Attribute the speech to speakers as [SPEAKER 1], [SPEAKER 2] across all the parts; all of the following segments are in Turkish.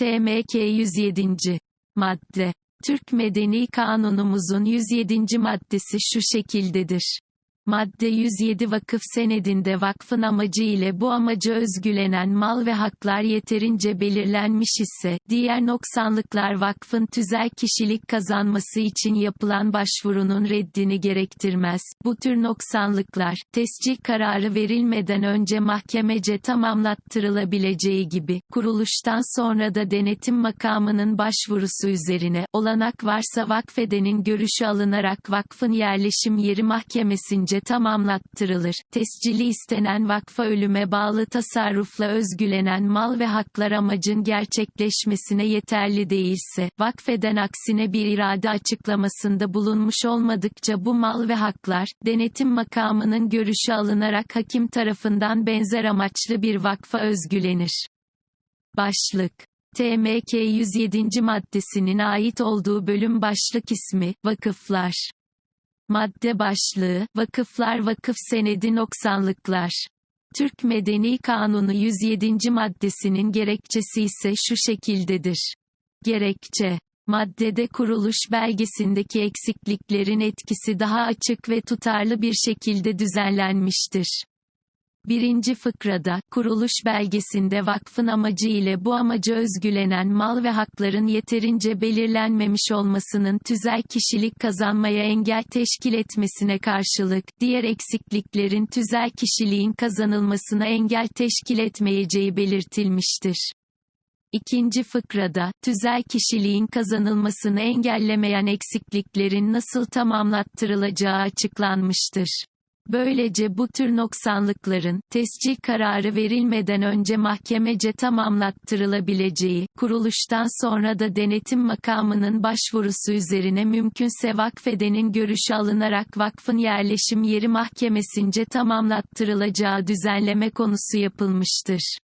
[SPEAKER 1] TMK 107. Madde. Türk Medeni Kanunumuzun 107. maddesi şu şekildedir. Madde 107 vakıf senedinde vakfın amacı ile bu amaca özgülenen mal ve haklar yeterince belirlenmiş ise, diğer noksanlıklar vakfın tüzel kişilik kazanması için yapılan başvurunun reddini gerektirmez. Bu tür noksanlıklar, tescil kararı verilmeden önce mahkemece tamamlattırılabileceği gibi, kuruluştan sonra da denetim makamının başvurusu üzerine, olanak varsa vakfedenin görüşü alınarak vakfın yerleşim yeri mahkemesince tamamlattırılır. Tescili istenen vakfa ölüme bağlı tasarrufla özgülenen mal ve haklar amacın gerçekleşmesine yeterli değilse, vakfeden aksine bir irade açıklamasında bulunmuş olmadıkça bu mal ve haklar, denetim makamının görüşü alınarak hakim tarafından benzer amaçlı bir vakfa özgülenir. Başlık TMK 107. maddesinin ait olduğu bölüm başlık ismi, Vakıflar. Madde başlığı, Vakıflar Vakıf Senedi Noksanlıklar. Türk Medeni Kanunu 107. maddesinin gerekçesi ise şu şekildedir. Gerekçe Maddede kuruluş belgesindeki eksikliklerin etkisi daha açık ve tutarlı bir şekilde düzenlenmiştir. Birinci fıkrada, kuruluş belgesinde vakfın amacı ile bu amaca özgülenen mal ve hakların yeterince belirlenmemiş olmasının tüzel kişilik kazanmaya engel teşkil etmesine karşılık, diğer eksikliklerin tüzel kişiliğin kazanılmasına engel teşkil etmeyeceği belirtilmiştir. İkinci fıkrada, tüzel kişiliğin kazanılmasını engellemeyen eksikliklerin nasıl tamamlattırılacağı açıklanmıştır. Böylece bu tür noksanlıkların, tescil kararı verilmeden önce mahkemece tamamlattırılabileceği, kuruluştan sonra da denetim makamının başvurusu üzerine mümkünse vakfedenin görüşü alınarak vakfın yerleşim yeri mahkemesince tamamlattırılacağı düzenleme konusu yapılmıştır.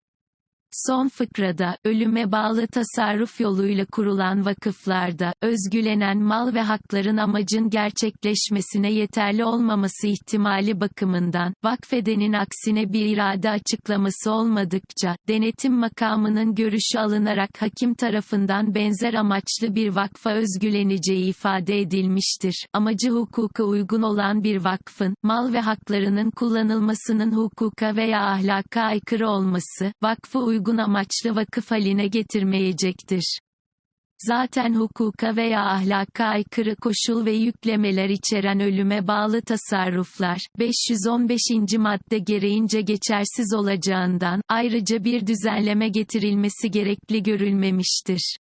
[SPEAKER 1] Son fıkrada, ölüme bağlı tasarruf yoluyla kurulan vakıflarda, özgülenen mal ve hakların amacın gerçekleşmesine yeterli olmaması ihtimali bakımından, vakfedenin aksine bir irade açıklaması olmadıkça, denetim makamının görüşü alınarak hakim tarafından benzer amaçlı bir vakfa özgüleneceği ifade edilmiştir. Amacı hukuka uygun olan bir vakfın, mal ve haklarının kullanılmasının hukuka veya ahlaka aykırı olması, vakfı uygun uygun amaçlı vakıf haline getirmeyecektir. Zaten hukuka veya ahlaka aykırı koşul ve yüklemeler içeren ölüme bağlı tasarruflar, 515. madde gereğince geçersiz olacağından, ayrıca bir düzenleme getirilmesi gerekli görülmemiştir.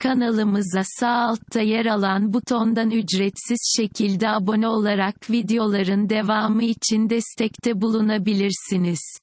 [SPEAKER 1] Kanalımıza sağ altta yer alan butondan ücretsiz şekilde abone olarak videoların devamı için destekte bulunabilirsiniz.